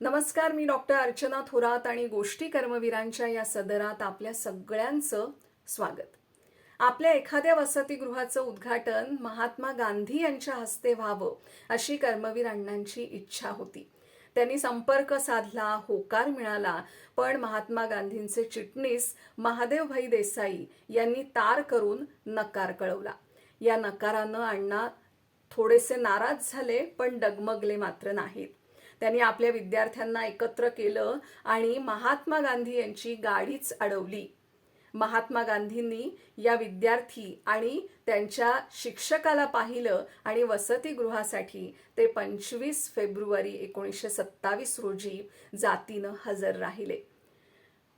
नमस्कार मी डॉक्टर अर्चना थोरात आणि गोष्टी कर्मवीरांच्या या सदरात आपल्या सगळ्यांचं स्वागत. आपल्या एखाद्या वसतिगृहाचं उद्घाटन महात्मा गांधी यांच्या हस्ते व्हावं अशी कर्मवीर अण्णांची इच्छा होती. त्यांनी संपर्क साधला होकार मिळाला पण महात्मा गांधींचे चिटणीस महादेवभाई देसाई यांनी तार करून नकार कळवला. या नकारानं अण्णा थोडेसे नाराज झाले पण डगमगले मात्र नाहीत. त्यांनी आपल्या विद्यार्थ्यांना एकत्र केलं आणि महात्मा गांधी यांची गाडीच अडवली. महात्मा गांधींनी या विद्यार्थी आणि त्यांच्या शिक्षकाला पाहिलं आणि वसतिगृहासाठी ते पंचवीस फेब्रुवारी एकोणीसशे सत्तावीस रोजी जातीनं हजर राहिले.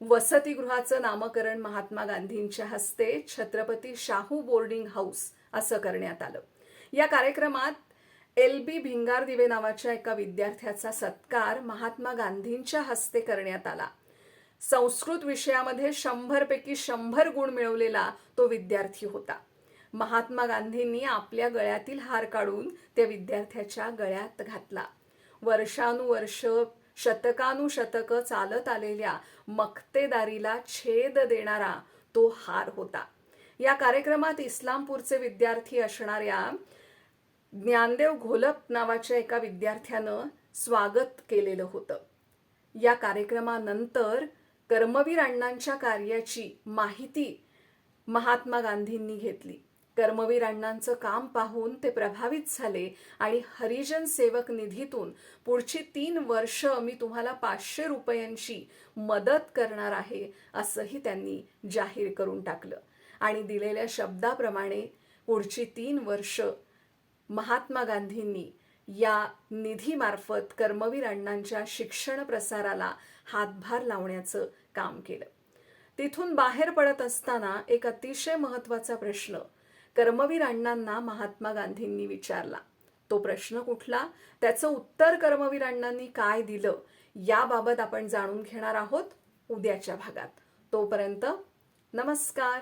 वसतिगृहाचं नामकरण महात्मा गांधींच्या हस्ते छत्रपती शाहू बोर्डिंग हाऊस असं करण्यात आलं. या कार्यक्रमात एल बी भिंगार दिवे नावाच्या एका विद्यार्थ्याचा सत्कार महात्मा गांधींच्या हस्ते करण्यात आला. संस्कृत विषयामध्ये शंभर पैकी शंभर गुण मिळवलेला तो विद्यार्थी होता. महात्मा गांधींनी आपल्या गळ्यातील हार काढून त्या विद्यार्थ्याच्या गळ्यात घातला. वर्षानुवर्ष शतकानुशतक चालत आलेल्या मक्तेदारीला छेद देणारा तो हार होता. या कार्यक्रमात इस्लामपूरचे विद्यार्थी असणाऱ्या ज्ञानदेव घोलप नावाच्या एका विद्यार्थ्यानं स्वागत केलेलं होतं. या कार्यक्रमानंतर कर्मवीर अण्णांच्या कार्याची माहिती महात्मा गांधींनी घेतली. कर्मवीर अण्णांचं काम पाहून ते प्रभावित झाले आणि हरिजन सेवक निधीतून पुढची तीन वर्ष मी तुम्हाला पाचशे रुपयांची मदत करणार आहे असंही त्यांनी जाहीर करून टाकलं. आणि दिलेल्या शब्दाप्रमाणे पुढची तीन वर्ष महात्मा गांधींनी या निधीमार्फत कर्मवीर अण्णांच्या शिक्षण प्रसाराला हातभार लावण्याचं काम केलं. तिथून बाहेर पडत असताना एक अतिशय महत्त्वाचा प्रश्न कर्मवीर अण्णांना महात्मा गांधींनी विचारला. तो प्रश्न कुठला? त्याचं उत्तर कर्मवीर अण्णांनी काय दिलं? याबाबत आपण जाणून घेणार आहोत उद्याच्या भागात. तोपर्यंत नमस्कार.